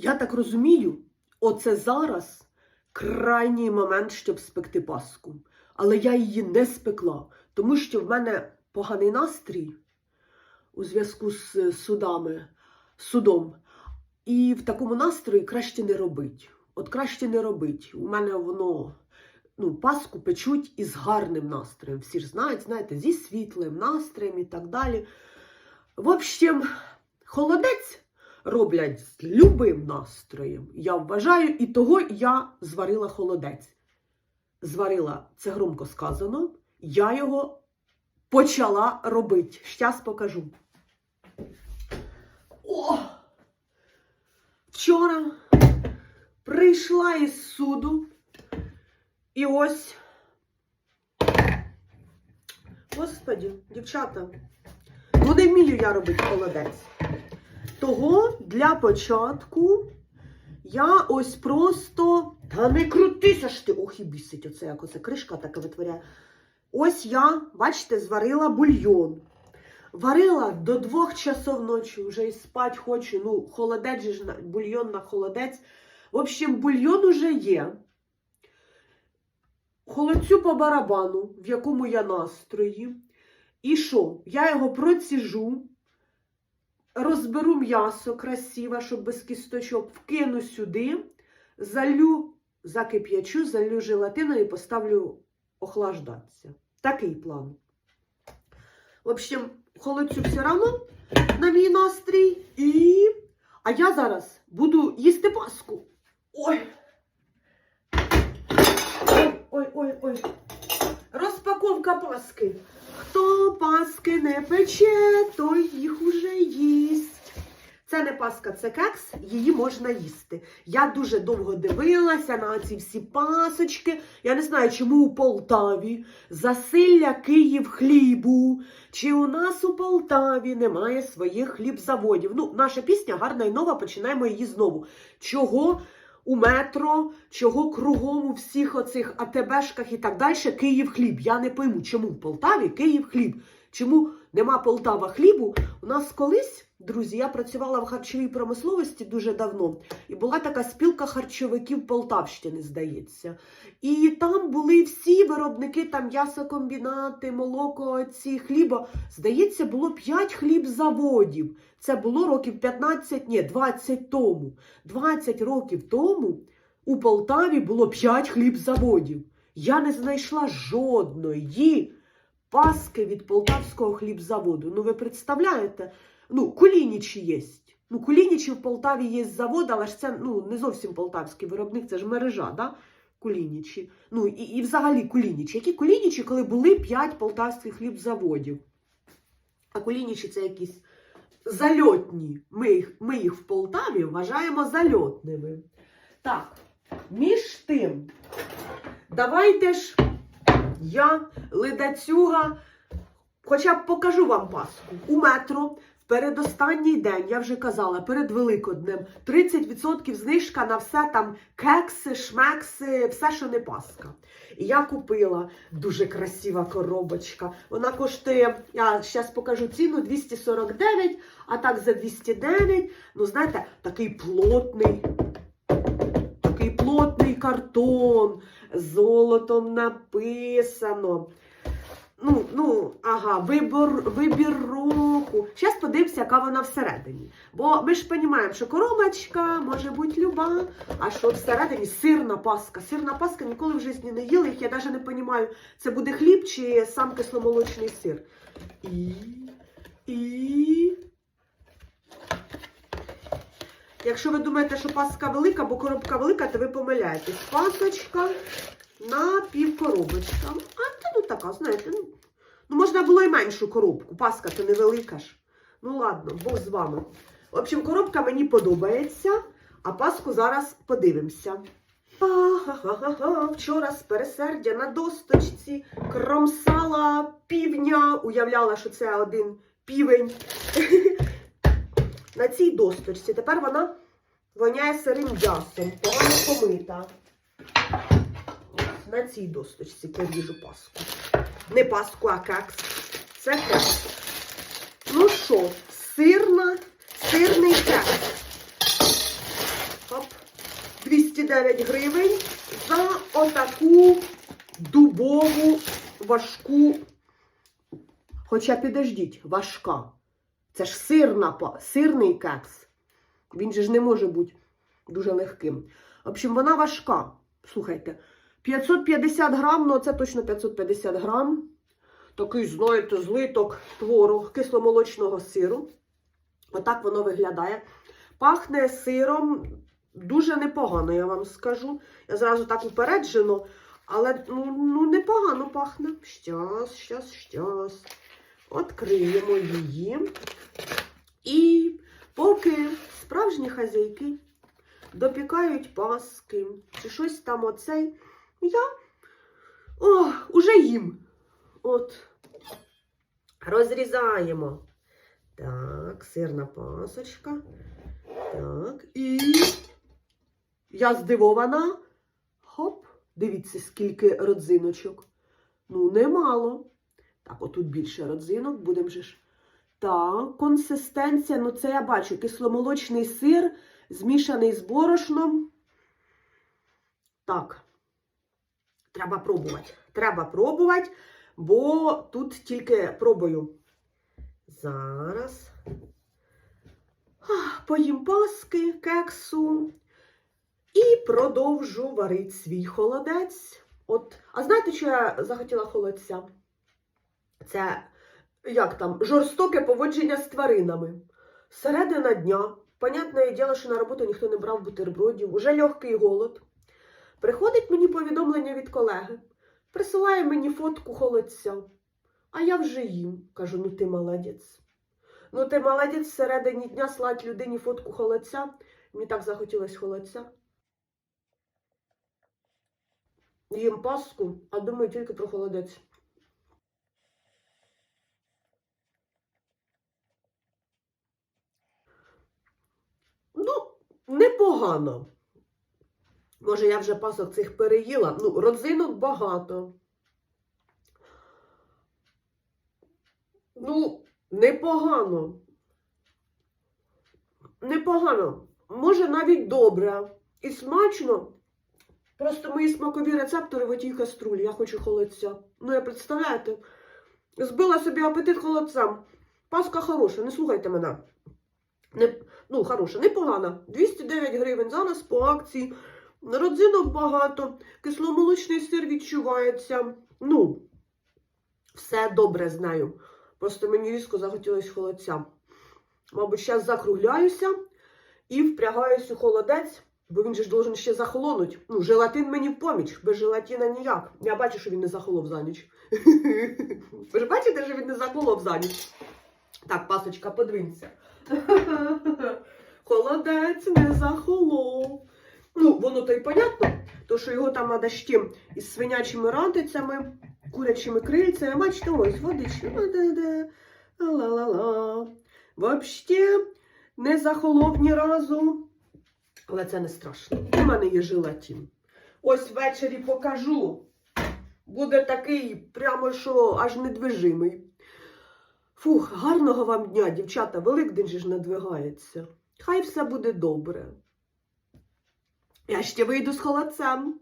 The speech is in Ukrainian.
Я так розумію, оце зараз крайній момент, щоб спекти паску. Але я її не спекла, тому що в мене поганий настрій у зв'язку з е, судами, судом. І в такому настрої краще не робить. От краще не робить. У мене воно ну, паску печуть із гарним настроєм. Всі ж знають, знаєте, зі світлим настроєм і так далі. В общем, холодець роблять з любим настроєм. Я вважаю, і того я зварила холодець. Зварила, це громко сказано, я його почала робити. Щас покажу. О! Вчора прийшла із суду, і ось. Господі, дівчата, ну не вмію я робити холодець. Того для початку я ось просто. Та не крутися ж ти! Ох, і бісить оце, як оце кришка така витворяє. Ось я, бачите, зварила бульйон. Варила до двох часов ночі, вже і спать хочу. Ну, холодець же ж бульйон на холодець. В общем, бульйон уже є. Холодцю по барабану, в якому я настрої. І що? Я його проціжу, розберу м'ясо красиве, щоб без кісточок, вкину сюди, залю, закип'ячу, залю желатиною і поставлю охлаждатися. Такий план. В общем, холодцю все одно на мій настрій. І... А я зараз буду їсти паску. Ой. Ой, ой, ой. Розпаковка паски. Хто паски не пече, той їх уже. Це не паска, це кекс, її можна їсти. Я дуже довго дивилася на ці всі пасочки. Я не знаю, чому у Полтаві засилля Київ хлібу. Чи у нас у Полтаві немає своїх хлібзаводів? Ну, наша пісня гарна і нова, починаємо її знову. Чого у метро, чого кругом у всіх оцих АТБшках і так далі Київ хліб? Я не пойму, чому в Полтаві Київ хліб? Чому нема Полтава хлібу? У нас колись, друзі, я працювала в харчовій промисловості дуже давно, і була така спілка харчовиків Полтавщини, здається. І там були всі виробники, там м'ясокомбінати, молоко, ці хліба. Здається, було 5 хлібзаводів. Це було років 15, ні, 20 тому. 20 років тому у Полтаві було 5 хлібзаводів. Я не знайшла жодної паски від полтавського хлібзаводу. Ну, ви представляєте? Ну, Кулінічі є. Ну, Кулінічі в Полтаві є завод, але ж це ну, не зовсім полтавський виробник, це ж мережа, да? Кулінічі. Ну, і, і взагалі Кулінічі. Які Кулінічі, коли були 5 полтавських хлібзаводів? А Кулінічі це якісь зальотні. Ми їх, ми їх в Полтаві вважаємо зальотними. Так, між тим, давайте ж я, ледацюга, хоча б покажу вам паску. У метро передостанній день, я вже казала, перед Великоднем 30% знижка на все там кекси, шмекси, все, що не паска. І я купила дуже красива коробочка. Вона коштує, я зараз покажу ціну 249, а так за 209. Ну, знаєте, такий плотний. Такий плотний картон, золотом написано. Ну, ну, ага, вибір, вибір року. Зараз подивимося, яка вона всередині. Бо ми ж розуміємо, що коробочка може бути люба, а що всередині сирна паска. Сирна паска ніколи в житті не їла їх. Я навіть не розумію, це буде хліб чи сам кисломолочний сир. І. І. Якщо ви думаєте, що паска велика, бо коробка велика, то ви помиляєтесь. Пасочка на півкоробочка. А це ну така, знаєте, ну, ну можна було і меншу коробку. Паска то невелика ж. Ну ладно, Бог з вами. В общем, коробка мені подобається, а паску зараз подивимося. Ха-ха-ха-ха. Вчора з пересердя на досточці кромсала півня. Уявляла, що це один півень. На цій досточці. Тепер вона воняє сирим м'ясом, погано помита. На цій досточці поріжу паску. Не паску, а кекс. Це кекс. Ну що, сирна, сирний кекс. 209 гривень за отаку дубову важку. Хоча підождіть, важка. Це ж сирна, сирний кекс. Він же ж не може бути дуже легким. В общем, вона важка. Слухайте, 550 грам, ну це точно 550 грам. Такий, знаєте, злиток твору кисломолочного сиру. Отак воно виглядає. Пахне сиром дуже непогано, я вам скажу. Я зразу так упереджено, але ну, ну непогано пахне. Щас, щас, щас. Откриємо її. І поки справжні хазяйки допікають паски, чи щось там оцей, я о, уже їм. От. Розрізаємо. Так, сирна пасочка. Так, і я здивована. Хоп, дивіться, скільки родзиночок. Ну, немало. Так, отут більше родзинок, будемо же ж. Так, консистенція, ну це я бачу, кисломолочний сир, змішаний з борошном. Так, треба пробувати. Треба пробувати, бо тут тільки пробую. Зараз. Поїм паски, кексу і продовжу варити свій холодець. От, а знаєте, що я захотіла холодця? Це як там, жорстоке поводження з тваринами. Середина дня, понятне діло, що на роботу ніхто не брав бутербродів, уже легкий голод. Приходить мені повідомлення від колеги, присилає мені фотку холодця. А я вже їм. Кажу, ну ти молодець. Ну ти молодець всередині дня слать людині фотку холодця. Мені так захотілося холодця. Їм паску, а думаю тільки про холодець. Ну, непогано. Може, я вже пасок цих переїла. Ну, родзинок багато. Ну, непогано. Непогано. Може, навіть добре. І смачно. Просто мої смакові рецептори в отій каструлі. Я хочу холодця. Ну, я представляєте, збила собі апетит холодцем. Паска хороша, не слухайте мене. Не, ну, хороша, непогана. 209 гривень зараз по акції. Родзинок багато, кисломолочний сир відчувається. Ну, все добре з нею. Просто мені різко захотілося холодця. Мабуть, зараз закругляюся і впрягаюся у холодець, бо він же ж должен ще захолонуть. Ну, желатин мені в поміч, без желатина ніяк. Я бачу, що він не захолов за ніч. Ви ж бачите, що він не захолов за ніч. Так, пасочка, подвинься. Холодець не захолов. Ну, воно то й понятно, то що його там треба ще із свинячими ратицями, курячими крильцями. Бачите, ось водичка. Де-де. Ла-ла-ла. Вообще не захолов ні разу. Але це не страшно. У мене є желатин. Ось ввечері покажу. Буде такий, прямо що аж недвижимий. Фух, гарного вам дня, дівчата. Великдень же ж надвигається. Хай все буде добре. Я ще вийду з холодцем.